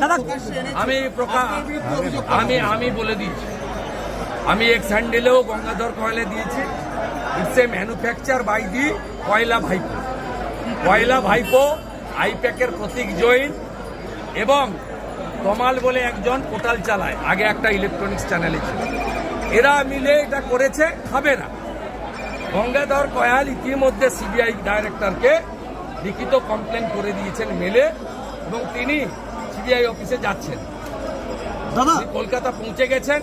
দাদা। আমি আমি আমি বলে দিচ্ছি। আমি এক স্যান্ডেলেও গঙ্গাধর কয়লা দিয়েছি। It's a manufacture by the কয়লা ভাইপো। কয়লা ভাইপো, আইপ্যাকের প্রতীক জৈন এবং কমাল বলে একজন পোর্টাল চালায়। আগে একটা ইলেকট্রনিক্স চ্যানেলে ছিল। এরা মিলে এটা করেছে, খাবে না। গঙ্গাধর কয়াল ইতিমধ্যে সিবিআই ডাইরেক্টরকে লিখিত কমপ্লেন করে দিয়েছেন, মেলে এবং তিনি সিবিআই অফিসে যাচ্ছেন। দাদা। কলকাতা পৌঁছে গেছেন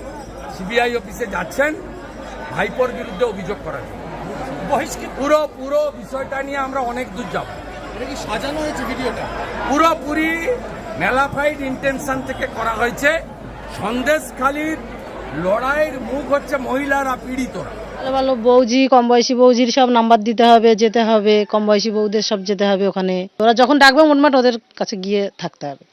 সিবিআই অফিসে যাচ্ছেন ভাইপোর বিরুদ্ধে অভিযোগ করার জন্য। পুরো পুরো বিষয়টা নিয়ে আমরা অনেক দূর যাব। এটা কি সাজানো হয়েছে ভিডিওটা? পুরোপুরি মেলাফাইড ইন্টেনশন থেকে করা হয়েছে। সন্দেশখালীর লড়াইয়ের মুখ হচ্ছে মহিলারা পীড়িতরা। ভালো ভালো বৌজি কম বয়সী বৌজির সব নাম্বার দিতে হবে যেতে হবে কম বয়সী বৌদের সব যেতে হবে ওখানে। ওরা যখন ডাকবে মোটমাট ওদের কাছে গিয়ে থাকতে হবে।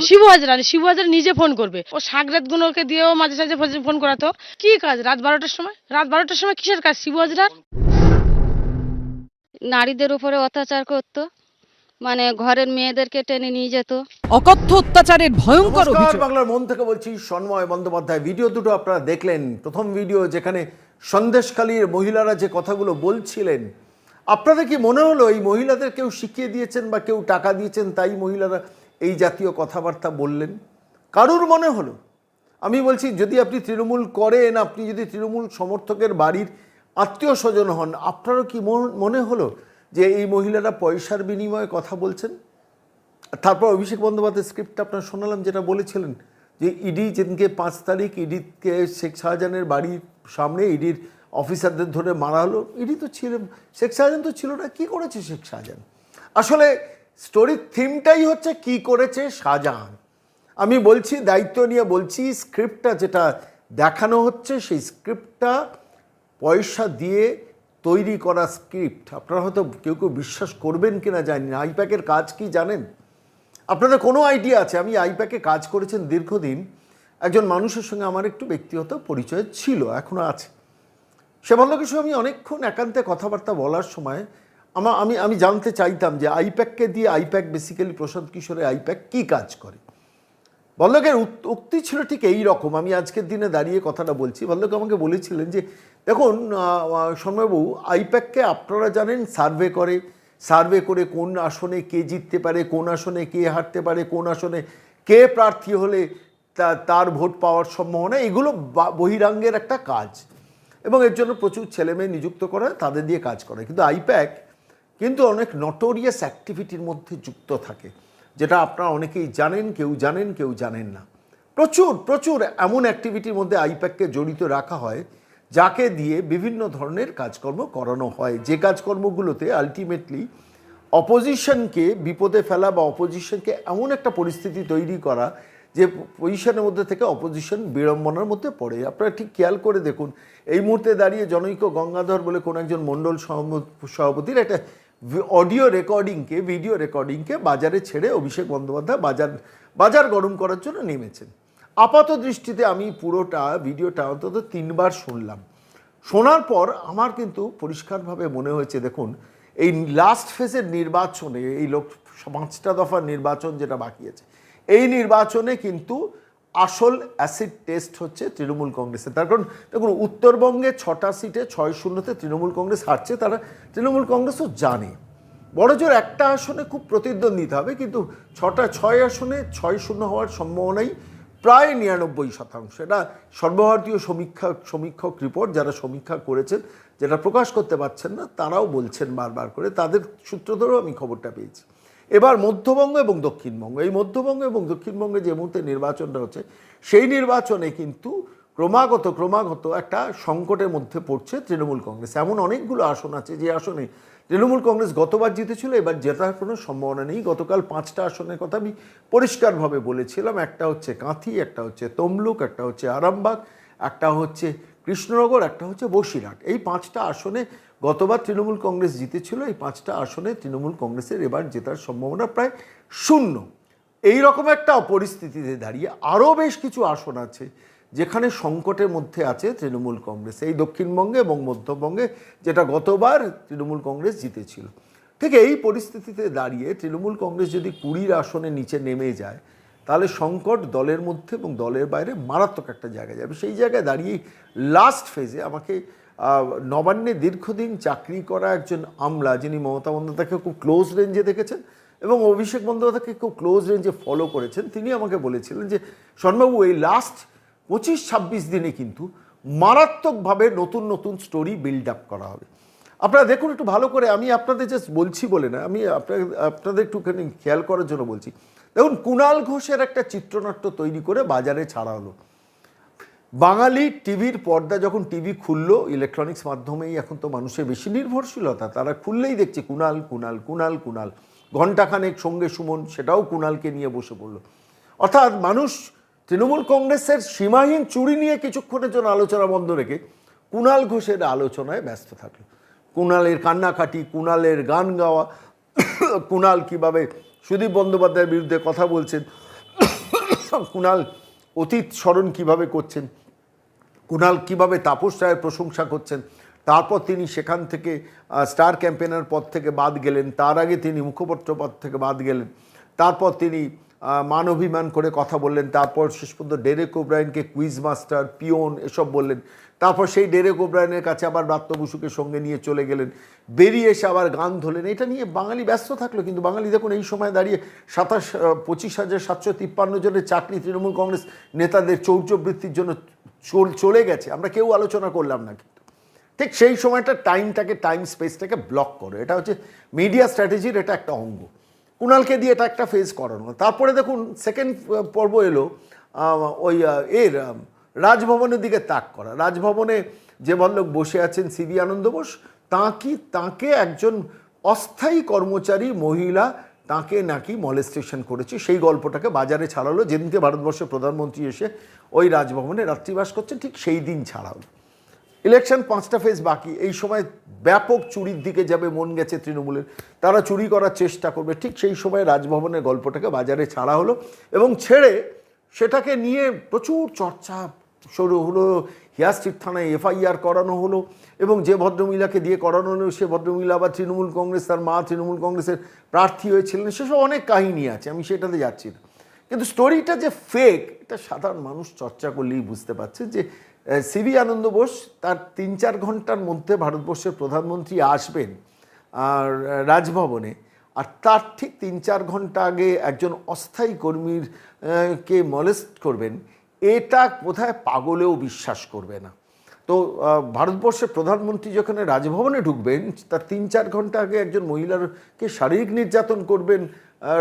শিবু হাজরা শিবু হাজরা নিজে ফোন করবে। ও সাগরাত গুলোকে দিয়েও মাঝে সাঝে ফোন- ফোন করাতো। কি কাজ? রাত বারোটার সময়? রাত বারোটার সময় কিসের কাজ? শিবু হাজরার নারীদের উপরে অত্যাচার করত। মানে ঘরের মেয়েদেরকে টেনে নিয়ে যেত। অকথ্য অত্যাচারের ভয়ঙ্কর অভিযোগ। বাংলার মন থেকে বলছি সন্ময় বন্দ্যোপাধ্যায়। ভিডিও দুটো আপনারা দেখলেন। প্রথম ভিডিও যেখানে সন্দেশকালীর মহিলারা যে কথাগুলো বলছিলেন। আপনাদের কি মনে হলো এই মহিলাদের কেউ শিখিয়ে দিয়েছেন বা কেউ টাকা দিয়েছেন তাই মহিলারা এই জাতীয় কথাবার্তা বললেন? কারুর মনে হলো? আমি বলছি যদি আপনি তৃণমূল করেন আপনি যদি তৃণমূল সমর্থকের বাড়ির আত্মীয় স্বজন হন আপনারও কি মন- মনে হলো যে এই মহিলারা পয়সার বিনিময়ে কথা বলছেন। তারপর অভিষেক বন্দ্যোপাধ্যায় স্ক্রিপ্টটা আপনার শোনালাম, যেটা বলেছিলেন যে ইডি যেদিনকে পাঁচ তারিখ ইডিকে শেখ শাহজাহানের বাড়ির সামনে ইডির অফিসারদের ধরে মারা হলো। ইডি তো ছিল, শেখ শাহজাহান তো ছিল না, কী করেছে শেখ শাহজাহান? আসলে স্টোরির থিমটাই হচ্ছে কি করেছে শাহজাহান। আমি বলছি, দায়িত্ব নিয়ে বলছি, স্ক্রিপ্টটা যেটা দেখানো হচ্ছে, সেই স্ক্রিপ্টটা পয়সা দিয়ে তৈরি করা স্ক্রিপ্ট, আপনারা হয়তো কেউ কেউ বিশ্বাস করবেন কি না জানি না। আইপ্যাকের কাজ কি জানেন? আপনাদের কোনো আইডিয়া আছে? আমি আইপ্যাকে কাজ করেছেন দীর্ঘদিন। একজন মানুষের সঙ্গে আমার একটু ব্যক্তিগত পরিচয় ছিল এখনও আছে। সে ভদ্রলোকের সঙ্গে আমি অনেকক্ষণ একান্তে কথাবার্তা বলার সময় আমার আমি আমি জানতে চাইতাম যে আইপ্যাককে দিয়ে আইপ্যাক বেসিক্যালি প্রশান্ত কিশোরের আইপ্যাক কী কাজ করে? উত- উক্তি ছিল ঠিক এই রকম। আমি আজকের দিনে দাঁড়িয়ে কথাটা বলছি। ভল্লক আমাকে বলেছিলেন যে দেখুন সৌম্যবাবু আইপ্যাককে আপনারা জানেন, সার্ভে করে। সার্ভে করে কোন আসনে কে জিততে পারে, কোন আসনে কে হারতে পারে, কোন আসনে কে প্রার্থী হলে তার ভোট পাওয়ার সম্ভাবনা, এগুলো বহিরাঙ্গের একটা কাজ। এবং এর জন্য প্রচুর ছেলেমেয়ে নিযুক্ত করা, তাদের দিয়ে কাজ করে। কিন্তু আইপ্যাক কিন্তু অনেক নটোরিয়াস অ্যাক্টিভিটির মধ্যে যুক্ত থাকে, যেটা আপনারা অনেকেই জানেন, কেউ জানেন কেউ জানেন না। প্রচুর প্রচুর এমন অ্যাক্টিভিটির মধ্যে আইপ্যাককে জড়িত রাখা হয় যাকে দিয়ে বিভিন্ন ধরনের কাজকর্ম করানো হয়। যে কাজকর্মগুলোতে আলটিমেটলি অপোজিশনকে বিপদে ফেলা বা অপোজিশনকে এমন একটা পরিস্থিতি তৈরি করা যে পজিশনের মধ্যে থেকে অপোজিশন বিড়ম্বনার মধ্যে পড়ে। আপনারা ঠিক খেয়াল করে দেখুন, এই মুহূর্তে দাঁড়িয়ে জনৈক গঙ্গাধর বলে কোনো একজন মণ্ডল সভাপতির একটা অডিও রেকর্ডিংকে ভিডিও রেকর্ডিংকে বাজারে ছেড়ে অভিষেক বন্দ্যোপাধ্যায় বাজার বাজার গরম করার জন্য নেমেছেন। আপাত দৃষ্টিতে আমি পুরোটা ভিডিওটা অন্তত তিনবার শুনলাম। শোনার পর আমার কিন্তু পরিষ্কারভাবে মনে হয়েছে, দেখুন, এই লাস্ট ফেজের নির্বাচনে, এই লোক, পাঁচটা দফার নির্বাচন যেটা বাকি আছে, এই নির্বাচনে কিন্তু আসল অ্যাসিড টেস্ট হচ্ছে তৃণমূল কংগ্রেসের। তার কারণ, দেখুন, উত্তরবঙ্গে ছটা সিটে ছয় শূন্যতে তৃণমূল কংগ্রেস হারছে, তারা, তৃণমূল কংগ্রেসও জানে। বড় জোর একটা আসনে খুব প্রতিদ্বন্দ্বিতা হবে, কিন্তু ছটা, ছয় আসনে ছয় শূন্য হওয়ার সম্ভাবনাই প্রায় নিরানব্বই শতাংশ। এটা সর্বভারতীয় সমীক্ষা, সমীক্ষক রিপোর্ট যারা সমীক্ষা করেছেন, যেটা প্রকাশ করতে পারছেন না, তারাও বলছেন বারবার করে, তাদের সূত্র ধরেও আমি খবরটা পেয়েছি। এবার মধ্যবঙ্গ এবং দক্ষিণবঙ্গ, এই মধ্যবঙ্গ এবং দক্ষিণবঙ্গে যে মুহূর্তে নির্বাচনটা হচ্ছে, সেই নির্বাচনে কিন্তু ক্রমাগত ক্রমাগত একটা সংকটের মধ্যে পড়ছে তৃণমূল কংগ্রেস। এমন অনেকগুলো আসন আছে, যে আসনে তৃণমূল কংগ্রেস গতবার জিতেছিল, এবার জেতার কোনো সম্ভাবনা নেই। গতকাল পাঁচটা আসনের কথা আমি পরিষ্কারভাবে বলেছিলাম। একটা হচ্ছে কাঁথি, একটা হচ্ছে তমলুক, একটা হচ্ছে আরামবাগ, একটা হচ্ছে কৃষ্ণনগর, একটা হচ্ছে বসিরহাট। এই পাঁচটা আসনে গতবার তৃণমূল কংগ্রেস জিতেছিল, এই পাঁচটা আসনে তৃণমূল কংগ্রেসের এবার জেতার সম্ভাবনা প্রায় শূন্য। এই রকম একটা পরিস্থিতিতে দাঁড়িয়ে আরও বেশ কিছু আসন আছে। যেখানে সংকটের মধ্যে আছে তৃণমূল কংগ্রেস, এই দক্ষিণবঙ্গে এবং মধ্যবঙ্গে যেটা গতবার তৃণমূল কংগ্রেস জিতেছিল। ঠিক এই পরিস্থিতিতে দাঁড়িয়ে তৃণমূল কংগ্রেস যদি কুড়ির আসনে নিচে নেমে যায়, তাহলে সংকট দলের মধ্যে এবং দলের বাইরে মারাত্মক একটা জায়গায় যাবে। সেই জায়গায় দাঁড়িয়ে লাস্ট ফেজে আমাকে নবান্নে দীর্ঘদিন চাকরি করা একজন আমলা, যিনি মমতা বন্দ্যোপাধ্যায়কে খুব ক্লোজ রেঞ্জে দেখেছেন এবং অভিষেক বন্দ্যোপাধ্যায়কে খুব ক্লোজ রেঞ্জে ফলো করেছেন, তিনি আমাকে বলেছিলেন যে শর্মাবু এই লাস্ট পঁচিশ, ছাব্বিশ দিনে কিন্তু মারাত্মকভাবে নতুন নতুন স্টোরি বিল্ড আপ করা হবে। আপনারা দেখুন একটু ভালো করে, আমি আপনাদের জাস্ট বলছি বলে না, আমি আপনাদের আপনাদের একটুখানি খেয়াল করার জন্য বলছি। দেখুন কুণাল ঘোষের একটা চিত্রনাট্য তৈরি করে বাজারে ছাড়া হলো। বাঙালি টিভির পর্দা যখন টিভি খুললো ইলেকট্রনিক্স মাধ্যমেই এখন তো মানুষের বেশি নির্ভরশীলতা, তারা খুললেই দেখছে কুণাল কুণাল কুণাল কুণাল ঘণ্টাখানেক সঙ্গে সুমন, সেটাও কুণালকে নিয়ে বসে পড়ল। অর্থাৎ মানুষ তৃণমূল কংগ্রেসের সীমাহীন চুরি নিয়ে কিছুক্ষণের জন্য আলোচনা বন্ধ রেখে কুণাল ঘোষের আলোচনায় ব্যস্ত থাকল। কুণালের কান্নাকাটি কুণালের গান গাওয়া কুণাল কীভাবে সুদীপ বন্দ্যোপাধ্যায়ের বিরুদ্ধে কথা বলছেন কুণাল অতীত স্মরণ কীভাবে করছেন কুণাল কীভাবে তাপস রায়ের প্রশংসা করছেন, তারপর তিনি সেখান থেকে স্টার ক্যাম্পেনার পদ থেকে বাদ গেলেন, তার আগে তিনি মুখপত্র পদ থেকে বাদ গেলেন, তারপর তিনি মান অভিমান করে কথা বললেন। তারপর শেষ পর্যন্ত ডেরেক ওব্রায়নকে কুইজ মাস্টার পিওন এসব বললেন। তারপর সেই ডেরেক ওব্রায়নের কাছে আবার ব্রাত্য বসুকে সঙ্গে নিয়ে চলে গেলেন। বেরিয়ে এসে আবার গান ধরলেন। এটা নিয়ে বাঙালি ব্যস্ত থাকল, কিন্তু বাঙালি দেখুন এই সময় দাঁড়িয়ে সাতাশ পঁচিশ হাজার সাতশো তিপ্পান্ন জনের চাকরি তৃণমূল কংগ্রেস নেতাদের চৌর্যবৃত্তির জন্য চলে গেছে। আমরা কেউ আলোচনা করলাম না কিন্তু। ঠিক সেই সময়টা টাইমটাকে, টাইম স্পেসটাকে ব্লক করো। এটা হচ্ছে মিডিয়া স্ট্র্যাটেজির এটা একটা অঙ্গ। কুণালকে দিয়ে এটা একটা ফেস করানো। তারপরে দেখুন সেকেন্ড পর্ব এলো ওই এর রাজভবনের দিকে তাক করা। রাজভবনে যে ভদ্রলোক বসে আছেন সিবি আনন্দ বোস, তাঁকে তাঁকে একজন অস্থায়ী কর্মচারী, মহিলা, তাকে নাকি মলেস্টেশন করেছে। সেই গল্পটাকে বাজারে ছাড়ালো। যেদিনকে ভারতবর্ষের প্রধানমন্ত্রী এসে ওই রাজভবনে রাত্রিবাস করছেন, ঠিক সেই দিন ছাড়া হলো ইলেকশন পাঁচটা ফেজ বাকি। এই সময় ব্যাপক চুরির দিকে যাবে, মন গেছে তৃণমূলের। তারা চুরি করার চেষ্টা করবে। ঠিক সেই সময় রাজভবনের গল্পটাকে বাজারে ছাড়া হলো এবং ছেড়ে সেটাকে নিয়ে প্রচুর চর্চা শুরু হলো। হিয়া স্ট্রিট থানায় এফআইআর করানো হলো এবং যে ভদ্রমহিলাকে দিয়ে করানো হলো, সে ভদ্রমহিলা আবার তৃণমূল কংগ্রেস, তার মা তৃণমূল কংগ্রেসের প্রার্থী হয়েছিলেন। সেসব অনেক কাহিনী আছে, আমি সেটাতে যাচ্ছি না। কিন্তু স্টোরিটা যে ফেক এটা সাধারণ মানুষ চর্চা করলেই বুঝতে পারছে যে সিবি আনন্দ বোস তার তিন চার ঘণ্টার মধ্যে ভারতবর্ষের প্রধানমন্ত্রী আসবেন আর রাজভবনে। আর তার ঠিক তিন চার ঘণ্টা আগে একজন অস্থায়ী কর্মীর কে মলেস্ট করবেন, এটা বোধহয় পাগলেও বিশ্বাস করবে না। তো ভারতবর্ষের প্রধানমন্ত্রী যখন রাজভবনে ঢুকবেন, তার তিন চার ঘণ্টা আগে একজন মহিলারকে শারীরিক নির্যাতন করবেন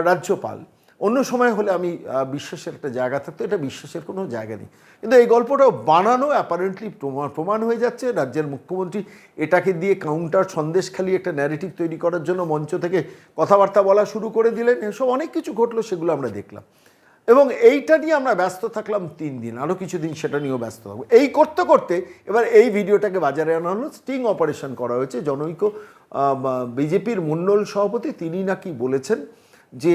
রাজ্যপাল। অন্য সময় হলে আমি বিশ্বাসের একটা জায়গা থাকতো, এটা বিশ্বাসের কোনো জায়গা নেই। কিন্তু এই গল্পটাও বানানো অ্যাপারেন্টলি প্রমাণ প্রমাণ হয়ে যাচ্ছে, রাজ্যের মুখ্যমন্ত্রী এটাকে দিয়ে কাউন্টার সন্দেশখালি একটা ন্যারেটিভ তৈরি করার জন্য মঞ্চ থেকে কথাবার্তা বলা শুরু করে দিলেন, এসব অনেক কিছু ঘটলো, সেগুলো আমরা দেখলাম। এবং এইটা নিয়ে আমরা ব্যস্ত থাকলাম তিন দিন, আরও কিছুদিন সেটা নিয়েও ব্যস্ত থাকব। এই করতে করতে এবার এই ভিডিওটাকে বাজারে আনা হলো স্টিং অপারেশন করা হয়েছে। জনৈক বিজেপির মণ্ডল সভাপতি, তিনি নাকি বলেছেন যে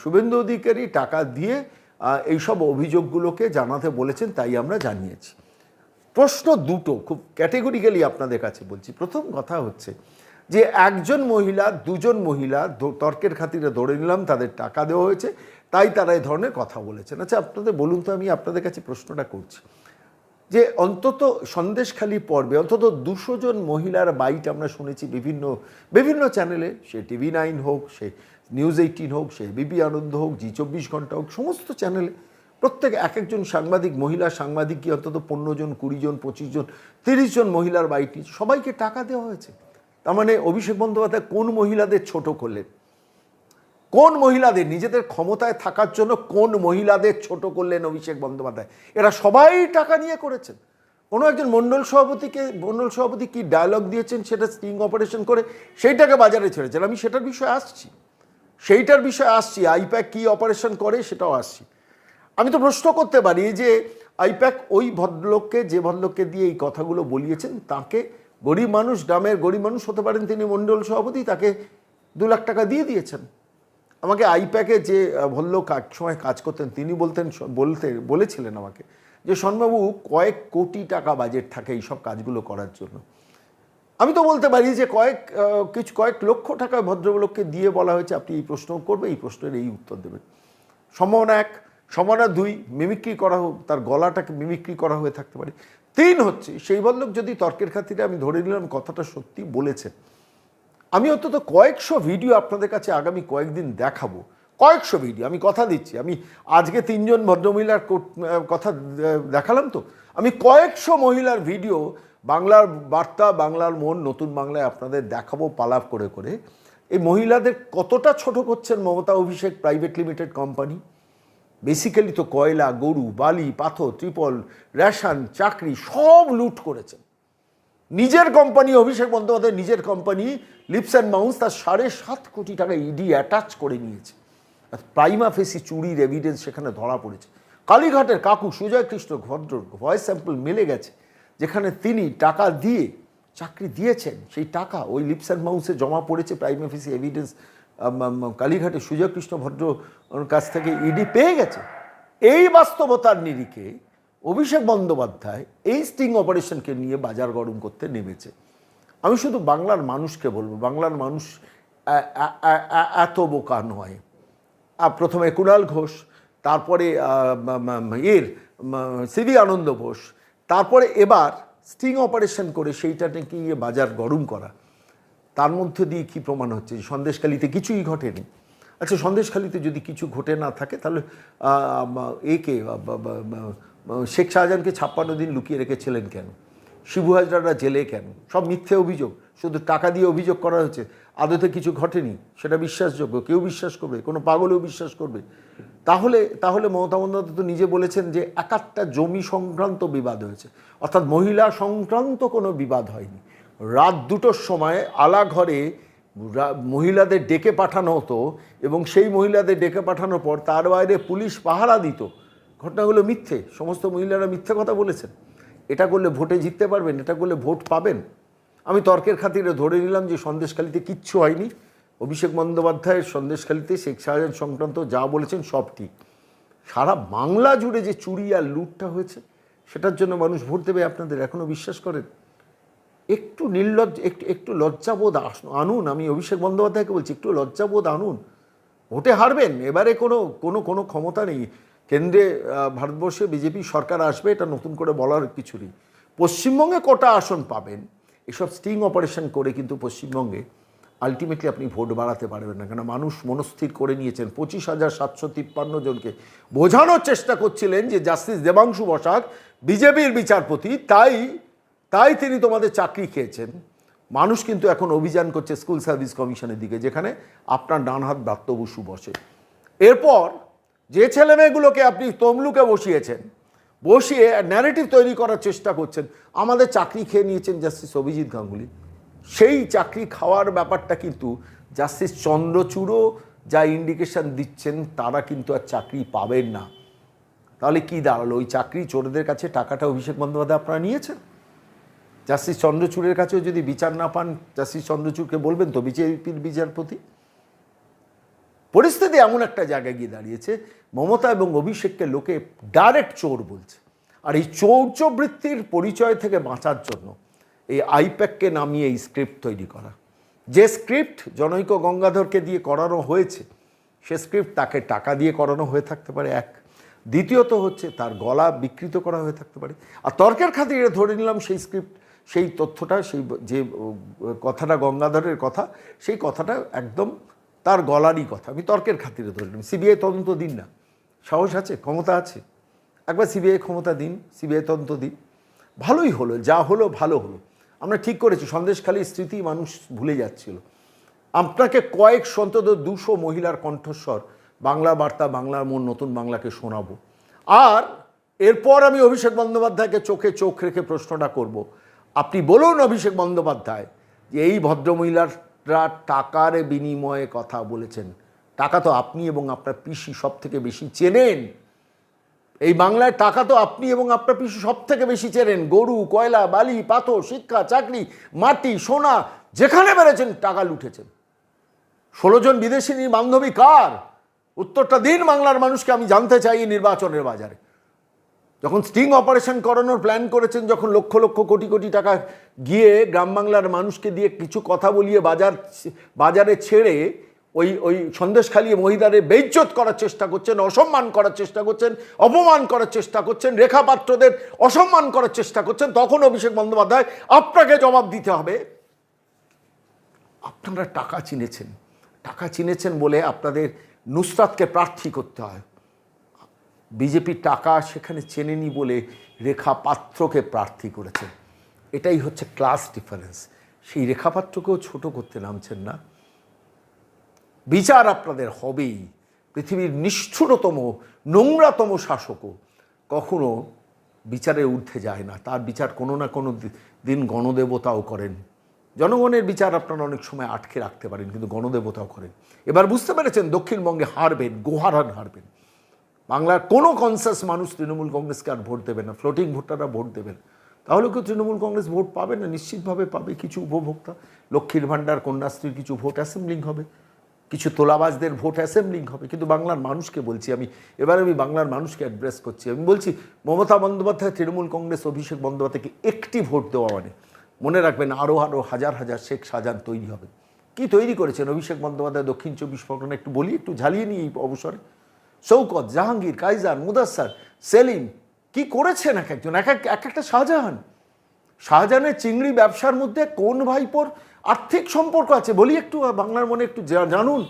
শুভেন্দু অধিকারী টাকা দিয়ে এইসব অভিযোগগুলোকে জানাতে বলেছেন, তাই আমরা জানিয়েছি। প্রশ্ন দুটো, খুব ক্যাটেগরিক্যালি আপনাদের কাছে বলছি। প্রথম কথা হচ্ছে যে, একজন মহিলা, দুজন মহিলা তর্কের খাতিরে ধরে নিলাম, তাদের টাকা দেওয়া হয়েছে, তাই তারা এই ধরনের কথা বলেছেন। আচ্ছা আপনাদের বলুন তো, আমি আপনাদের কাছে প্রশ্নটা করছি। যে, অন্তত সন্দেশখালি পর্বে, অন্তত দুশো জন মহিলার বাইট আমরা শুনেছি বিভিন্ন বিভিন্ন চ্যানেলে, সে টিভি নাইন হোক, সে নিউজ এইটিন হোক, সে বিবি আনন্দ হোক, জি চব্বিশ ঘণ্টা হোক, সমস্ত চ্যানেলে প্রত্যেক এক একজন সাংবাদিক, মহিলা সাংবাদিক সাংবাদিককে অন্তত পনেরো জন, কুড়ি জন, পঁচিশ জন, তিরিশ জন মহিলার বাইট। সবাইকে টাকা দেওয়া হয়েছে। তার মানে অভিষেক বন্দ্যোপাধ্যায় কোন মহিলাদের ছোট করলেন? কোন মহিলাদের, নিজেদের ক্ষমতায় থাকার জন্য কোন মহিলাদের ছোট করলেন অভিষেক বন্দ্যোপাধ্যায়? এরা সবাই টাকা নিয়ে করেছেন। কোনো একজন মণ্ডল সভাপতিকে মণ্ডল সভাপতি কি ডায়লগ দিয়েছেন, সেটা স্টিং অপারেশন করে সেইটাকে বাজারে ছেড়েছেন? আমি সেটার বিষয়ে আসছি। সেইটার বিষয়ে আসছি। আইপ্যাক কি অপারেশন করে সেটাও আসছি। আমি তো প্রশ্ন করতে পারি যে আইপ্যাক ওই ভদ্রলোককে, যে ভদ্রলোককে দিয়ে এই কথাগুলো বলিয়েছেন, তাকে গরিব মানুষ, গ্রামের গরিব মানুষ হতে পারেন, তিনি মণ্ডল সভাপতি, তাকে দু লাখ টাকা দিয়ে দিয়েছেন। আমাকে আইপ্যাকে যে ভদ্রলোক এক সময় কাজ করতেন, তিনি বলতেন, বলতে, বলেছিলেন আমাকে যে শনবাবু কয়েক কোটি টাকা বাজেট থাকে এইসব কাজগুলো করার জন্য। আমি তো বলতে পারি যে কয়েক কিছু কয়েক লক্ষ টাকা ভদ্রলোককে দিয়ে বলা হয়েছে, আপনি এই প্রশ্ন করবে এই প্রশ্নের এই উত্তর দেবেন। সম্ভাবনা এক সম্ভাবনা দুই, মিমিক্রি করা হোক, তার গলাটাকে মিমিক্রি করা হয়ে থাকতে পারে। তিন হচ্ছে, সেই ভদ্রলোক যদি তর্কের খাতিরে আমি ধরে নিলাম কথাটা সত্যি বলেছেন, আমি অন্তত কয়েকশো ভিডিও আপনাদের কাছে আগামী কয়েকদিন দেখাবো। কয়েকশো ভিডিও, আমি কথা দিচ্ছি, আমি আজকে তিনজন ভদ্রমহিলার কথা দেখালাম তো, আমি কয়েকশো মহিলার ভিডিও বাংলার বার্তা, বাংলার মন, নতুন বাংলায় আপনাদের দেখাবো পালাপ করে করে। এই মহিলাদের কতটা ছোট করছেন Mamata Abhishek private limited company? Basically তো কয়লা, গরু, বালি, পাথর, ত্রিপল, রেশন, চাকরি সব লুট করেছেন। নিজের কোম্পানি, অভিষেক বন্দ্যোপাধ্যায় নিজের কোম্পানি, লিপস অ্যান্ড মাউন্স তার সাড়ে সাত কোটি টাকা ইডি অ্যাটাচ করে নিয়েছে। প্রাইমা ফেসি চুরির এভিডেন্স সেখানে ধরা পড়েছে। কালীঘাটের কাকু সুজয় কৃষ্ণ ভদ্র ভয়েস স্যাম্পল মিলে গেছে। যেখানে তিনি টাকা দিয়ে চাকরি দিয়েছেন, সেই টাকা ওই লিপস অ্যান্ড মাউন্সে জমা পড়েছে প্রাইম ফেসি এভিডেন্স কালীঘাটে সুজয় কৃষ্ণ ভদ্র কাছ থেকে ইডি পেয়ে গেছে। এই বাস্তবতার নিরিখে অভিষেক বন্দ্যোপাধ্যায় এই স্টিং অপারেশনকে নিয়ে বাজার গরম করতে নেমেছে। আমি শুধু বাংলার মানুষকে বলব, বাংলার মানুষ এত বোকা নয়। প্রথমে কুণাল ঘোষ, তারপরে এর সিবি আনন্দ ঘোষ তারপরে এবার স্টিং অপারেশন করে সেইটাকে গিয়ে বাজার গরম করা। তার মধ্যে দিয়ে কি প্রমাণ হচ্ছে? যে সন্দেশখালিতে কিছুই ঘটেনি। আচ্ছা সন্দেশখালিতে যদি কিছু ঘটে না থাকে, তাহলে একে শেখ শাহজাহানকে ছাপ্পান্ন দিন লুকিয়ে রেখেছিলেন কেন? শিবু হাজরারা জেলে কেন? সব মিথ্যে অভিযোগ। শুধু টাকা দিয়ে অভিযোগ করা হয়েছে আদতে কিছু ঘটেনি? সেটা বিশ্বাসযোগ্য? কেউ বিশ্বাস করবে? কোনো পাগলেও বিশ্বাস করবে? তাহলে তাহলে মমতা বন্দ্যোপাধ্যায় তো নিজে বলেছেন যে এক একটা জমি সংক্রান্ত বিবাদ হয়েছে। অর্থাৎ মহিলা সংক্রান্ত কোনো বিবাদ হয়নি। রাত দুটোর সময় আলা ঘরে মহিলাদের ডেকে পাঠানো হতো এবং সেই মহিলাদের ডেকে পাঠানোর পর তার বাইরে পুলিশ পাহারা দিত। ঘটনাগুলো মিথ্যে, সমস্ত মহিলারা মিথ্যে কথা বলেছেন। এটা করলে ভোটে জিততে পারবেন, এটা করলে ভোট পাবেন। আমি তর্কের খাতিরে ধরে নিলাম যে সন্দেশখালিতে কিচ্ছু হয়নি। অভিষেক বন্দ্যোপাধ্যায়ের সন্দেশখালিতে শেখ শাহজাহান সংক্রান্ত যা বলেছেন সব ঠিক। সারা বাংলা জুড়ে যে চুরি আর লুটটা হয়েছে, সেটার জন্য মানুষ ভোট দেবে আপনাদের এখনও বিশ্বাস করেন? একটু নির্লজ্জ, একটু একটু লজ্জাবোধ আনুন, আমি অভিষেক বন্দ্যোপাধ্যায়কে বলছি, একটু লজ্জাবোধ আনুন। ভোটে হারবেন, এবারে কোনো কোনো কোনো ক্ষমতা নেই। কেন্দ্রে ভারতবর্ষে বিজেপি সরকার আসবে, এটা নতুন করে বলার কিছু নেই। পশ্চিমবঙ্গে কটা আসন পাবেন? এসব স্টিং অপারেশন করে কিন্তু পশ্চিমবঙ্গে আলটিমেটলি আপনি ভোট বাড়াতে পারবেন না। কেন মানুষ মনস্থির করে নিয়েছেন। পঁচিশ হাজার সাতশো তিপ্পান্ন জনকে। বোঝানোর চেষ্টা করছিলেন যে জাস্টিস দেবাংশু বসাক বিজেপির বিচারপতি, তাই তাই তিনি তোমাদের চাকরি খেয়েছেন। মানুষ কিন্তু এখন অভিযান করছে স্কুল সার্ভিস কমিশনের দিকে, যেখানে আপনার ডান হাত ব্রাত্য বসু। বসে এরপর যে ছেলে মেয়েগুলোকে আপনি তমলুকে বসিয়েছেন, বসিয়ে ন্যারেটিভ তৈরি করার চেষ্টা করছেন, আমাদের চাকরি খেয়ে নিয়েছেন জাস্টিস অভিজিৎ গাঙ্গুলি। সেই চাকরি খাওয়ার ব্যাপারটা কিন্তু জাস্টিস চন্দ্রচূড়ও যা ইন্ডিকেশন দিচ্ছেন, তারা কিন্তু আর চাকরি পাবেন না। তাহলে কি দাঁড়াল? ওই চাকরি চোরদের কাছে টাকাটা অভিষেক বন্দ্যোপাধ্যায় আপনারা নিয়েছেন? জাস্টিস চন্দ্রচূড়ের কাছেও যদি বিচার না পান, জাস্টিস চন্দ্রচূড়কে বলবেন তো বিজেপির বিচারপতি? পরিস্থিতি এমন একটা জায়গায় গিয়ে দাঁড়িয়েছে, মমতা এবং অভিষেককে লোকে ডাইরেক্ট চোর বলছে। আর এই চৌর্যবৃত্তির পরিচয় থেকে বাঁচার জন্য এই আইপ্যাককে নামিয়ে এই স্ক্রিপ্ট তৈরি করা। যে স্ক্রিপ্ট জনৈক গঙ্গাধরকে দিয়ে করানো হয়েছে, সে স্ক্রিপ্ট তাকে টাকা দিয়ে করানো হয়ে থাকতে পারে, এক। দ্বিতীয়ত হচ্ছে তার গলা বিকৃত করা হয়ে থাকতে পারে। আর তর্কের খাতিরে ধরে নিলাম সেই স্ক্রিপ্ট, সেই তথ্যটা, সেই যে কথাটা গঙ্গাধরের কথা, সেই কথাটা একদম তার গলারই কথা। আমি তর্কের খাতিরে ধরে নিলাম। সিবিআই তদন্ত দিন না। সাহস আছে? ক্ষমতা আছে। একবার সিবিআই ক্ষমতা দিন, সিবিআই তদন্ত দিন। ভালোই হলো, যা হলো ভালো হলো। আমরা ঠিক করেছি সন্দেশখালীর স্মৃতি মানুষ ভুলে যাচ্ছিল। আপনাকে কয়েক অন্তত দুশো মহিলার কণ্ঠস্বর, বাংলা বার্তা বাংলার মন, নতুন বাংলাকে শোনাবো। আর এরপর আমি অভিষেক বন্দ্যোপাধ্যায়কে চোখে চোখ রেখে প্রশ্নটা করব। আপনি বলুন অভিষেক বন্দ্যোপাধ্যায়, যে এই ভদ্রমহিলারা টাকার বিনিময়ে কথা বলেছেন। টাকা তো আপনি এবং আপনার পিসি সব থেকে বেশি চেনেন। এই বাংলায় টাকা তো আপনি এবং আপনার পিছু সব থেকে বেশি চেনেন। গরু, কয়লা, বালি, পাথর, শিক্ষা, চাকরি, মাটি, সোনা, যেখানে বেড়েছেন টাকা লুটেছেন। ষোলো জন বিদেশিনী বান্ধবী কার? উত্তরটা দিন বাংলার মানুষকে, আমি জানতে চাই নির্বাচনের বাজারে। যখন স্টিং অপারেশন করানোর প্ল্যান করেছেন, যখন লক্ষ লক্ষ কোটি কোটি টাকা গিয়ে গ্রাম বাংলার মানুষকে দিয়ে কিছু কথা বলিয়ে বাজার, বাজারে ছেড়ে ওই ওই সন্দেশখালী মহিলাদের বেইজ্জত করার চেষ্টা করছেন, অসম্মান করার চেষ্টা করছেন, অপমান করার চেষ্টা করছেন রেখা পাত্রদের অসম্মান করার চেষ্টা করছেন, তখন অভিষেক বন্দ্যোপাধ্যায় আপনাকে জবাব দিতে হবে। আপনারা টাকা চিনেছেন টাকা চিনেছেন বলে আপনাদের নুসরাতকে প্রার্থী করতে হয়। বিজেপি টাকা সেখানে চেনেনি বলে রেখা পাত্রকে প্রার্থী করেছেন এটাই হচ্ছে ক্লাস ডিফারেন্স সেই রেখাপাত্রকেও ছোট করতে নামছেন না। বিচার আপনাদের হবেই। পৃথিবীর নিষ্ঠুরতম, নোংরাতম শাসকও কখনো বিচারের ঊর্ধ্বে যায় না। তার বিচার কোনো না কোনো দিন গণদেবতাও করেন। জনগণের বিচার আপনারা অনেক সময় আটকে রাখতে পারেন, কিন্তু গণদেবতাও করেন। এবার বুঝতে পেরেছেন দক্ষিণবঙ্গে হারবেন, গোহারান হারবেন। বাংলার কোনো কনসাস মানুষ তৃণমূল কংগ্রেসকে আর ভোট দেবে না, ফ্লোটিং ভোটাররা ভোট দেবেন তাহলে কেউ তৃণমূল কংগ্রেস ভোট পাবে না? নিশ্চিতভাবে পাবে। কিছু উপভোক্তা, লক্ষ্মীর ভাণ্ডার, কন্যাশ্রীর কিছু ভোট অ্যাসেম্বলিং হবে। কিছু তোলাবাজদের ভোট অ্যাসেম্বলিং হবে। কিন্তু বাংলার মানুষকে বলছি আমি, এবার আমি বাংলার মানুষকে অ্যাড্রেস করছি। আমি বলছি, মমতা বন্দ্যোপাধ্যায়, তৃণমূল কংগ্রেস, অভিষেক বন্দ্যোপাধ্যায়কে একটি ভোট দেওয়া মানে মনে রাখবেন আরও আরও হাজার হাজার শেখ শাহজাহান তৈরি হবে। কি তৈরি করেছেন? অভিষেক বন্দ্যোপাধ্যায় দক্ষিণ চব্বিশ পরগনা একটু বলি, একটু ঝালিয়ে নিই এই অবসরে। শৌকত জাহাঙ্গীর কাইজার মুদাস্সার, সেলিম, কি করেছেন এক একজন? এক এক এক একটা শাহজাহান। শাহজাহানের চিংড়ি ব্যবসার মধ্যে কোন ভাইপোর আর্থিক সম্পর্ক আছে। বলি একটু বাংলার মনে একটু জানুন,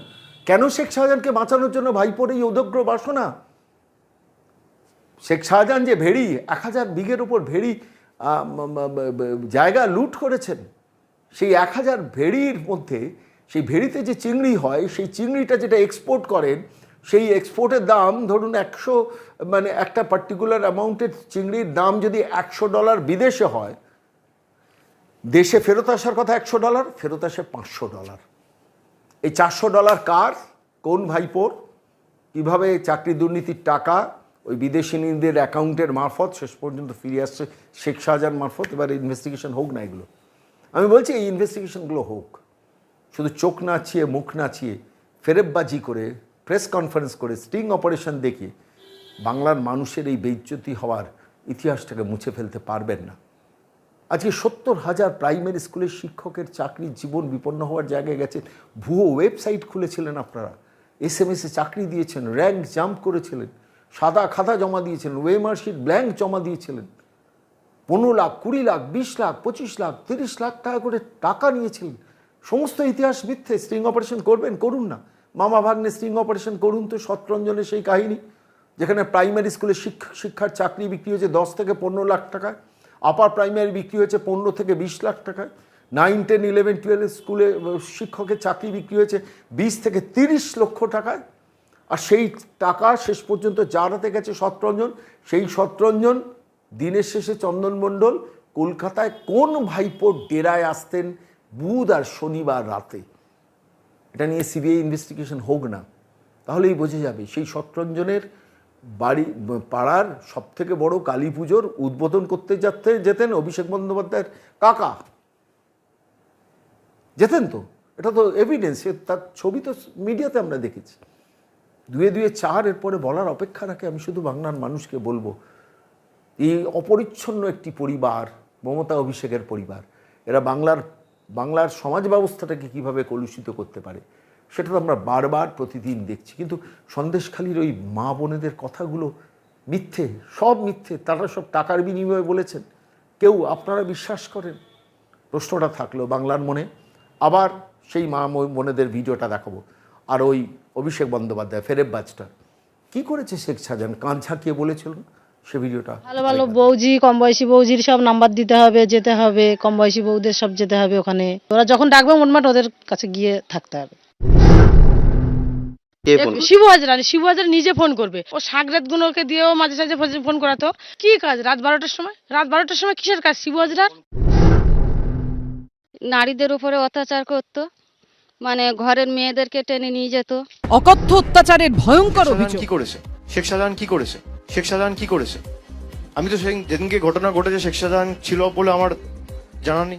কেন শেখ শাহজাহানকে বাঁচানোর জন্য ভাইপোর এই উদগ্র বাসনা? শেখ শাহজাহান যে ভেড়ি, এক হাজার বিঘের উপর ভেড়ি জায়গা লুট করেছেন, সেই এক হাজার ভেড়ির মধ্যে, সেই ভেড়িতে যে চিংড়ি হয়, সেই চিংড়িটা যেটা এক্সপোর্ট করেন, সেই এক্সপোর্টের দাম ধরুন একশো মানে একটা পার্টিকুলার অ্যামাউন্টের চিংড়ির দাম যদি একশো ডলার বিদেশে হয় দেশে ফেরত আসার কথা একশো ডলার, ফেরত আসে পাঁচশো ডলার। এই চারশো ডলার কার? কোন ভাইপোর? কীভাবে চাকরি দুর্নীতির টাকা ওই বিদেশিনীদের অ্যাকাউন্টের মারফত, শেষ পর্যন্ত ফিরে আসছে শেখ শাহজাহান মারফত, এবার ইনভেস্টিগেশন হোক না এগুলো। আমি বলছি এই ইনভেস্টিগেশনগুলো হোক। শুধু চোখ নাচিয়ে, মুখ নাচিয়ে, ফেরেববাজি করে প্রেস কনফারেন্স করে স্টিং অপারেশন দেখিয়ে বাংলার মানুষের এই বেইজ্জতি হওয়ার ইতিহাসটাকে মুছে ফেলতে পারবেন না। আজকে সত্তর হাজার প্রাইমারি স্কুলের শিক্ষকের চাকরির জীবন বিপন্ন হওয়ার জায়গায় গেছেন। ভুয়ো ওয়েবসাইট খুলেছিলেন আপনারা। এস এম এসে চাকরি দিয়েছেন র্যাঙ্ক জাম্প করেছিলেন, সাদা খাতা জমা দিয়েছিলেন ওয়েমার্কশিট ব্ল্যাঙ্ক জমা দিয়েছিলেন। পনেরো লাখ, কুড়ি লাখ, বিশ লাখ, পঁচিশ লাখ, তিরিশ লাখ টাকা করে টাকা নিয়েছিলেন। সমস্ত ইতিহাস মিথ্যে স্ট্রিং অপারেশন করবেন, করুন না। মামা ভাগ্নে স্ট্রিং অপারেশন করুন তো সৎরঞ্জনের সেই কাহিনী, যেখানে প্রাইমারি স্কুলে শিক্ষা শিক্ষার চাকরি বিক্রি হয়েছে দশ থেকে পনেরো লাখ টাকায়। আপার প্রাইমারি বিক্রি হয়েছে পনেরো থেকে বিশ লাখ টাকায়। নাইন টেন ইলেভেন টুয়েলভ স্কুলে শিক্ষকের চাকরি বিক্রি হয়েছে বিশ থেকে তিরিশ লক্ষ টাকায়। আর সেই টাকা শেষ পর্যন্ত যার হাতে গেছে সৎরঞ্জন সেই সৎরঞ্জন দিনের শেষে চন্দন মণ্ডল কলকাতায় কোন ভাইপোর ডেরায় আসতেন বুধ আর শনিবার রাতে? এটা নিয়ে সিবিআই ইনভেস্টিগেশন হোক না, তাহলেই বোঝা যাবে সেই সৎরঞ্জনের বাড়ি, পাড়ার সব থেকে বড় কালী পুজোর উদ্বোধন করতে যাতে, যেতেন অভিষেক বন্দ্যোপাধ্যায়ের কাকা। যেতেন তো? এটা তো এভিডেন্স তার ছবি তো মিডিয়াতে আমরা দেখেছি। দুয়ে দুয়ে চার, এরপরে বলার অপেক্ষা রাখে, আমি শুধু বাংলার মানুষকে বলব, এই অপরিচ্ছন্ন একটি পরিবার, মমতা অভিষেকের পরিবার, এরা বাংলার বাংলার সমাজ ব্যবস্থাটাকে কীভাবে কলুষিত করতে পারে? সেটা তো আমরা বারবার প্রতিদিন দেখছি। কিন্তু সন্দেশখালির ওই মা বোনেদের কথাগুলো মিথ্যে, সব মিথ্যে, তারা সব টাকার বিনিময়ে বলেছেন। কেউ আপনারা বিশ্বাস করেন? প্রশ্নটা থাকল বাংলার মনে। আবার সেই মা বোনেদের ভিডিওটা দেখাবো। আর ওই অভিষেক বন্দ্যোপাধ্যায় ফেরেববাজটা কি করেছে শেখ শাহজাহান? কান ঝাঁকিয়ে বলেছিল সে ভিডিওটা? ভালো ভালো বৌজি কম বয়সী বৌজির সব নাম্বার দিতে হবে, যেতে হবে কম বয়সী বউদের সব যেতে হবে ওখানে। ওরা যখন ডাকবে, মোটমাট ওদের কাছে গিয়ে থাকতে হবে। শিবু হাজরা শিবু হাজরা নিজে ফোন করবে। ও সাগরাত গুলোকে দিয়েও মাঝে সাঝে ফোন- ফোন করাতো। কি কাজ? রাত বারোটার সময়? রাত বারোটার সময় কিসের কাজ? শিবু হাজরার নারীদের উপরে অত্যাচার করতো। মানে ঘরের মেয়েদেরকে টেনে নিয়ে যেত। অকথ্য অত্যাচারের ভয়ঙ্কর অভিযোগ। কি করেছে? শেখ শাহজাহান কি করেছে? শেখ শাহজাহান কি করেছে? আমি তো সেদিন যেদিনকে ঘটনা ঘটেছে শেখ শাহজাহান ছিল বলে আমার জানা নেই।